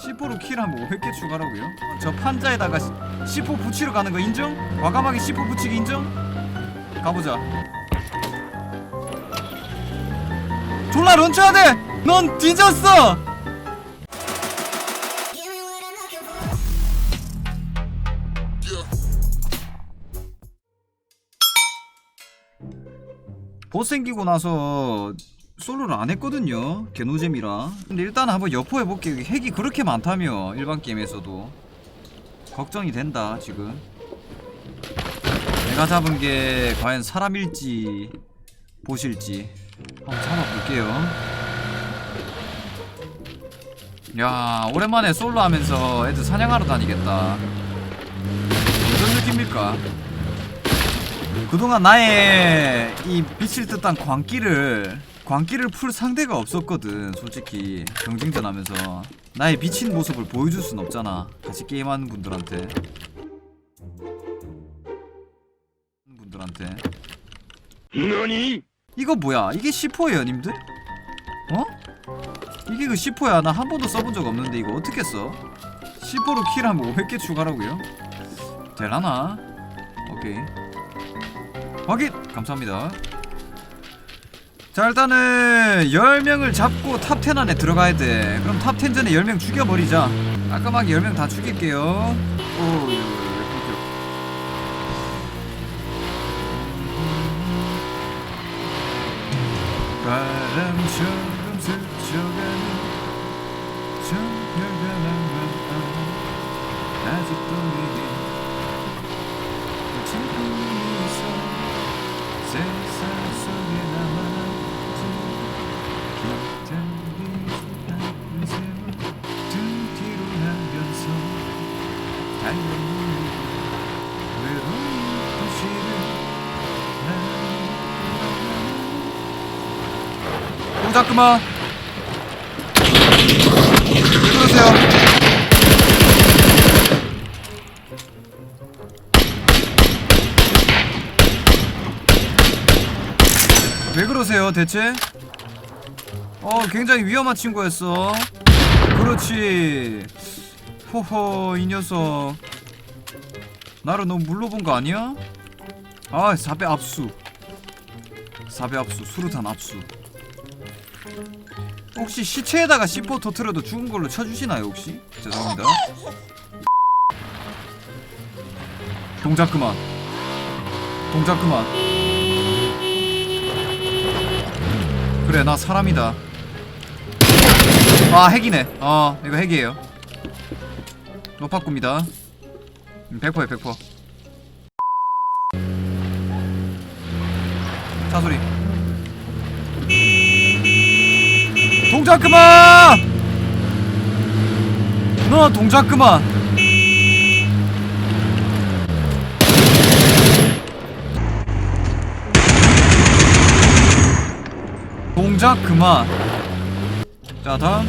C4로 킬하면 500개 추가라고요? 저 판자에다가 C- C4 붙이러 가는 거 인정? 과감하게 C4 붙이기 인정? 가보자 졸라 런쳐야 돼! 넌 뒤졌어! 보스 생기고 나서 솔로를 안 했거든요 개노잼이라. 근데 일단 한번 여포 해볼게요. 핵이 그렇게 많다며 일반 게임에서도. 걱정이 된다 지금. 내가 잡은 게 과연 사람일지 보실지. 한번 잡아볼게요. 야 오랜만에 솔로 하면서 애들 사냥하러 다니겠다. 무슨 느낌일까? 그동안 나의 이 빛을 뜻한 광기를 광기를 풀 상대가 없었거든 솔직히 경쟁전 하면서 나의 비친 모습을 보여줄 순 없잖아 같이 게임하는 분들한테 분들한테 너니? 이거 뭐야 이게 C4예요 님들? 어? 이게 그 C4야 나 한 번도 써본 적 없는데 이거 어떻게 써? C4로 킬하면 500개 추가라고요? 되라나? 오케이 확인! 감사합니다 자 일단은 10명을 잡고 탑 10 안에 들어가야 돼. 그럼 탑 10 전에 10명 죽여버리자. 깔끔하게 10명 다 죽일게요. 오 바람처럼 스쳐가는 저별변한 맘 아직도 내게 왜 그러세요? 왜 그러세요 대체? 어 굉장히 위험한 친구였어. 그렇지. 호호 이 녀석. 나를 너무 물러본 거 아니야? 아 4배 압수. 4배 압수 수류탄 압수 혹시 시체에다가 C4 터트려도 죽은 걸로 쳐주시나요 혹시? 죄송합니다. 동작 그만. 동작 그만. 그래 나 사람이다. 아 핵이네. 어 이거 핵이에요. 노파꾸입니다. 100%에 100% 차소리 동작 그만! 너 동작 그만! 동작 그만! 자 다음.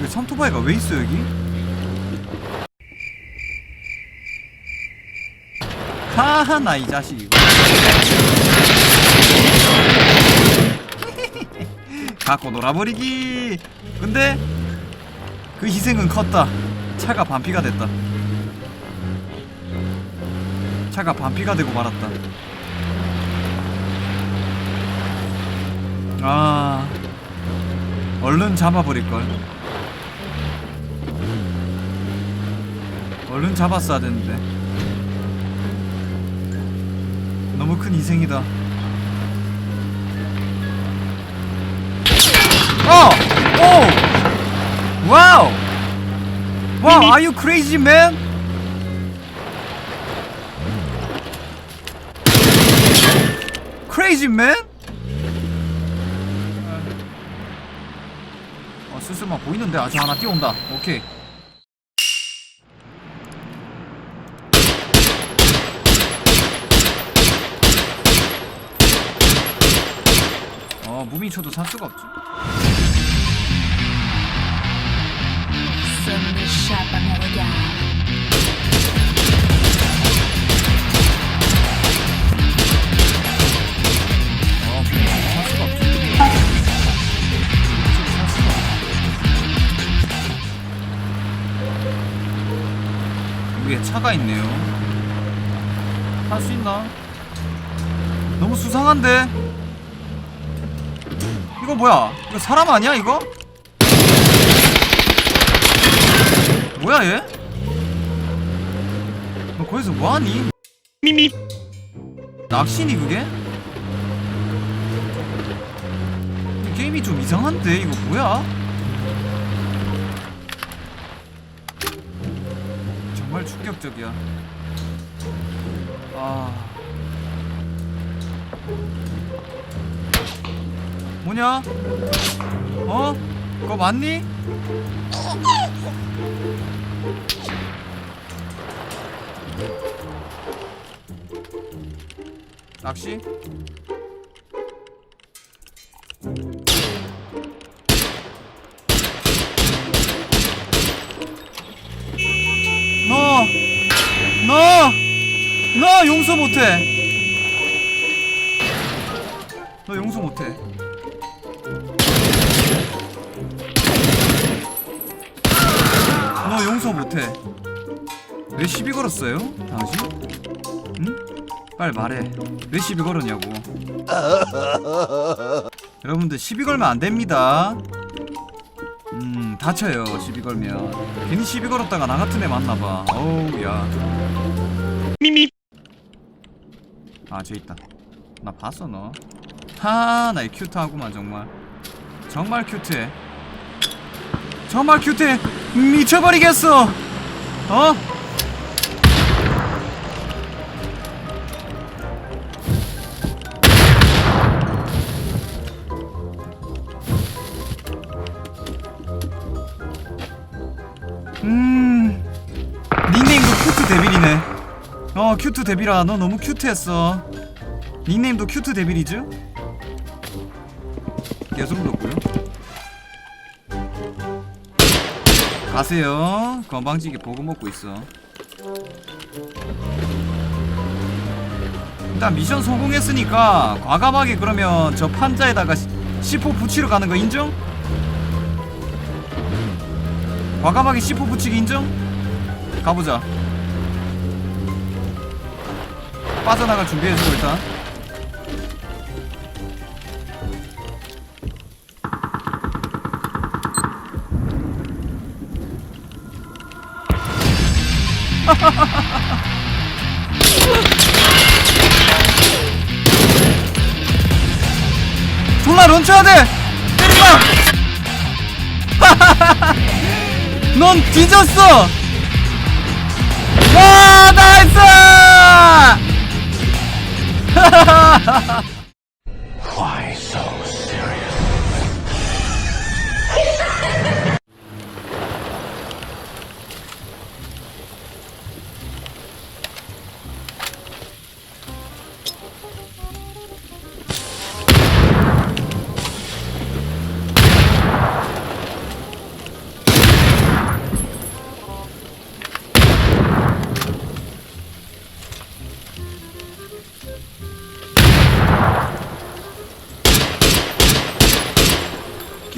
여기 삼토바이가 왜 있어 여기? 하하 나이 자식 이거 갖고 놀아버리기. 근데 그 희생은 컸다. 차가 반피가 됐다. 차가 반피가 되고 말았다. 아 얼른 잡아버릴걸. 얼른 잡았어야 되는데. 너무 큰 희생이다 어! 오! 와우! 와우, are you crazy man? crazy man? 어, 슬슬만 보이는데 아직 하나 뛰어온다. 오케이. 어, 무빙 쳐도 살 수가 없지. 너무 수상한데? 이거 뭐야? 이거 사람 아니야 이거? 뭐야 얘? 너 거기서 뭐하니? 미미 낚시니 그게? 이 게임이 좀 이상한데 이거 뭐야? 정말 충격적이야. 아 뭐냐? 어? 그거 맞니? 낚시? 너! 너! 너 용서 못해! 걸었어요? 당신? 응? 빨리 말해. 왜 시비 걸었냐고. 여러분들 시비 걸면 안 됩니다. 음, 다쳐요. 시비 걸면. 괜히 시비 걸었다가 나 같은 애 만나봐. 어우, 야. 미미 아, 쟤 있다. 나 봤어, 너. 하, 나이 큐트하구만, 정말. 정말 큐트해. 정말 큐트해. 미쳐버리겠어. 어? 어, 큐트 데빌아, 너 너무 큐트했어. 닉네임도 큐트 데빌이죠? 계속 넣고요. 가세요. 건방지게 보고 먹고 있어. 일단 미션 성공했으니까 과감하게 그러면 저 판자에다가 시- C4 붙이러 가는 거 인정? 과감하게 C4 붙이기 인정? 가보자. 빠져나갈 준비해주고 일단. 졸라 런쳐야 돼! 때리마! 넌 뒤졌어! 와, 나이스! 哈哈哈哈哈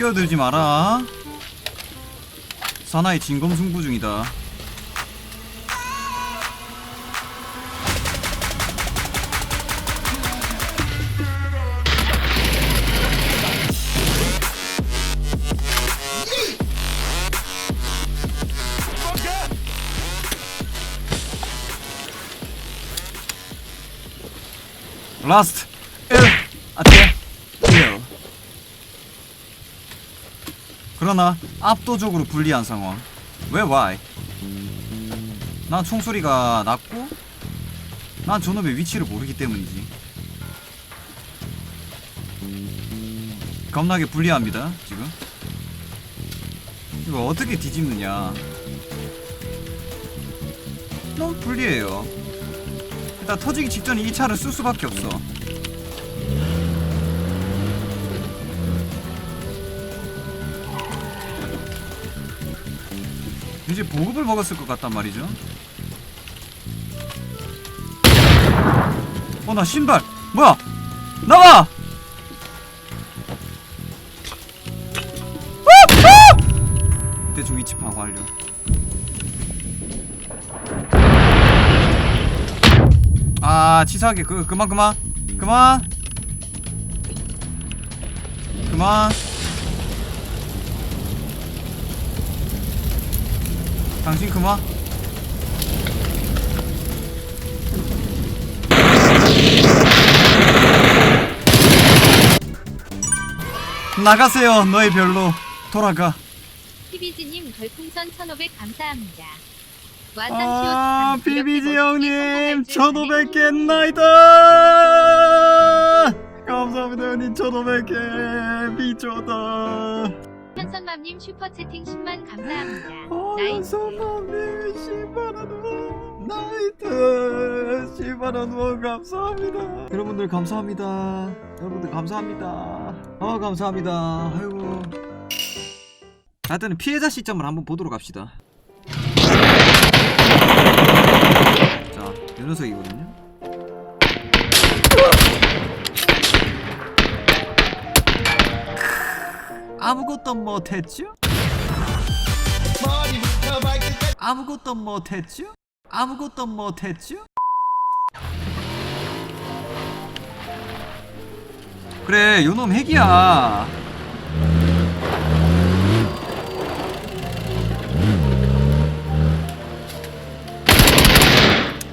끼어들지 마라. 사나이 진검승부 중이다. 라스트 1 아테 1 그러나 압도적으로 불리한 상황. 왜 why? 난 총소리가 났고 난 저놈의 위치를 모르기 때문이지. 겁나게 불리합니다, 지금. 이거 어떻게 뒤집느냐. 너무 불리해요. 일단 터지기 직전에 이 차를 쓸 수밖에 없어. 이제 보급을 먹었을 것 같단 말이죠. 어, 나 신발! 뭐야! 나가! 대충 위치 파악 완료. 아 치사하게 그 그만 그만 그만 그만 당신 그만. 나가세요 너희 별로. 돌아가. 피비지님 별풍선 1500 감사합니다. 아 비비지 형님 저도 뵙겠나이다! 감사합니다 형님. 저도 뵙게 미쳐다 현선맘님 슈퍼채팅 10만 감사합니다. 어, 나이 연선맘님 10만원 나이트. 10만원 감사합니다. 여러분들 감사합니다. 여러분들 감사합니다. 아 감사합니다. 아이고. 하여튼 피해자 시점을 한번 보도록 합시다. 자, 요 녀석이거든요. 아무것도 못했죠? 아무것도 못했죠? 아무것도 못했죠? 그래, 요놈 핵이야.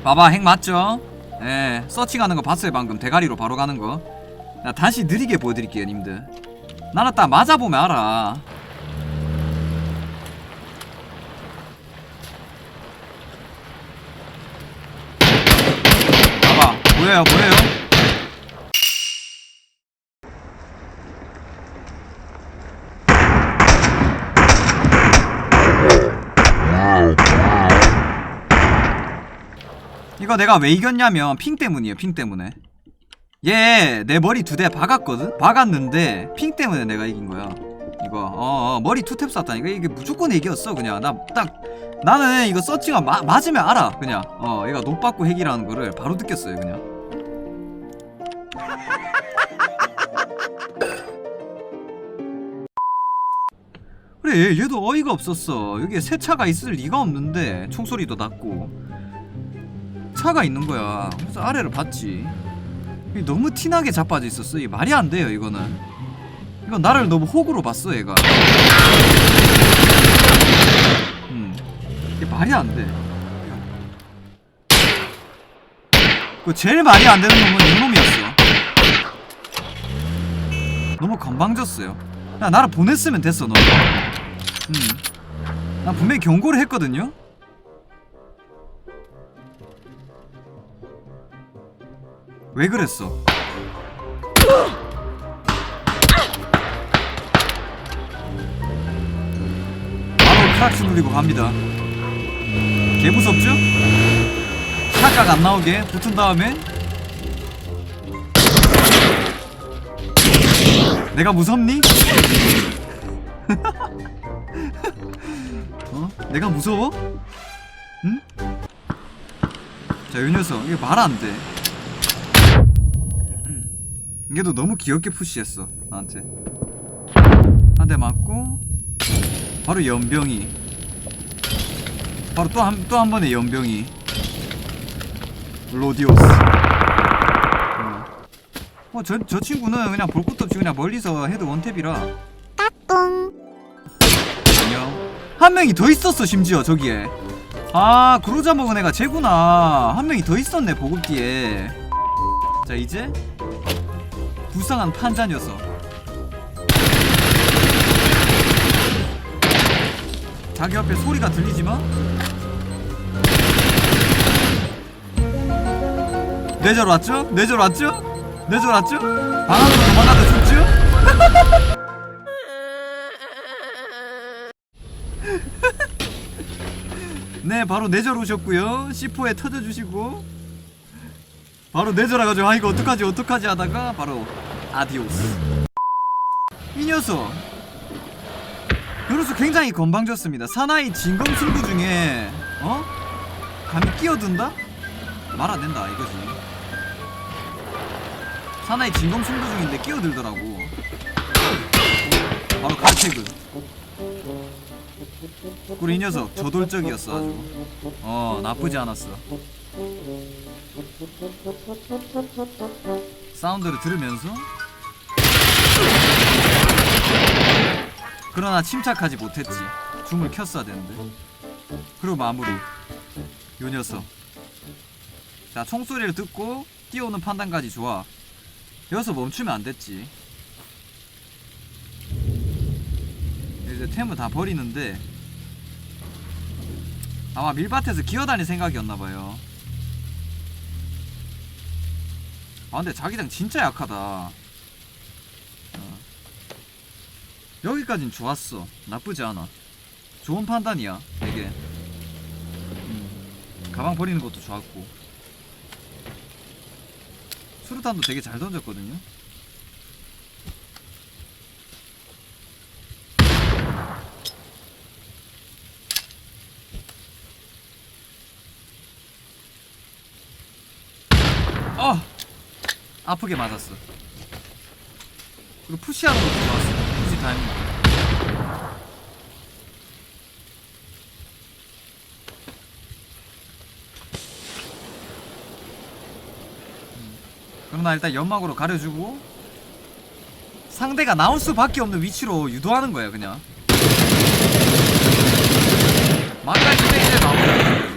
봐봐 핵 맞죠? 예 서칭하는 거 봤어요 방금 대가리로 바로 가는 거나 다시 느리게 보여드릴게요 님들 나는 딱 맞아보면 알아. 봐봐 보여요 보여요? 이거 내가 왜 이겼냐면 핑 때문이에요 핑 때문에 얘 내 머리 두 대 박았거든? 박았는데 핑 때문에 내가 이긴 거야. 이거. 어, 어 머리 투 탭 쐈다니까? 이게 무조건 이겼어 그냥. 나 딱 나는 이거 서치가 마, 맞으면 알아 그냥. 어 얘가 노받고 핵이라는 거를 바로 느꼈어요 그냥. 그래 얘도 어이가 없었어. 여기에 새 차가 있을 리가 없는데 총소리도 났고. 차가 있는 거야. 그래서 아래를 봤지. 너무 티나게 자빠져 있었어. 이게 말이 안 돼요, 이거는. 이건 나를 너무 호구로 봤어, 얘가. 음. 이게 말이 안 돼. 그 제일 말이 안 되는 놈은 이놈이었어. 너무 건방졌어요. 야, 나를 보냈으면 됐어, 너. 음. 나 분명히 경고를 했거든요? 왜 그랬어? 바로 크락스 누리고 갑니다. 개 무섭죠? 샷각 안 나오게 붙은 다음에 내가 무섭니? 어? 내가 무서워? 응? 자, 이 녀석 이게 말 안 돼. 얘도 너무 귀엽게 푸시했어 나한테. 한 대 맞고 바로 연병이. 바로 또 한 또 한 번의 연병이. 로디오스. 어저 저 친구는 그냥 볼 것도 없이 그냥 멀리서 헤드 원탭이라. 까꿍 안녕. 한 명이 더 있었어 심지어 저기에. 아 그로자 먹은 애가 쟤구나. 한 명이 더 있었네 보급기에. 자 이제 불쌍한 판자 녀석 자기 옆에 소리가 들리지만 뇌절 왔죠? 뇌절 왔죠? 뇌절 왔죠? 방 안으로 도망가도 죽죠? 네 바로 뇌절 오셨고요 C4에 터져주시고 바로 내절해가지고 아 이거 어떡하지 어떡하지 하다가 바로 아디오스. 이 녀석. 이 녀석 굉장히 건방졌습니다. 사나이 진검승부 중에 어? 감히 끼어든다? 말 안 된다 이거지. 사나이 진검승부 중인데 끼어들더라고. 바로 칼태그 그리고 이 녀석 저돌적이었어 아주. 어 나쁘지 않았어. 사운드를 들으면서 그러나 침착하지 못했지. 줌을 켰어야 되는데. 그리고 마무리. 요 녀석. 자 총소리를 듣고 뛰어오는 판단까지 좋아. 여기서 멈추면 안 됐지. 이제 템을 다 버리는데. 아마 밀밭에서 기어다닐 생각이었나봐요. 아 근데 자기장 진짜 약하다 어. 여기까진 좋았어 나쁘지 않아 좋은 판단이야 되게 음, 가방 버리는 것도 좋았고 수류탄도 되게 잘 던졌거든요 어! 아프게 맞았어. 그리고 푸시하는 것도 좋았어. 타이밍. 음. 그러나 일단 연막으로 가려주고 상대가 나올 수밖에 없는 위치로 유도하는 거야 그냥. 때 이제 나오는.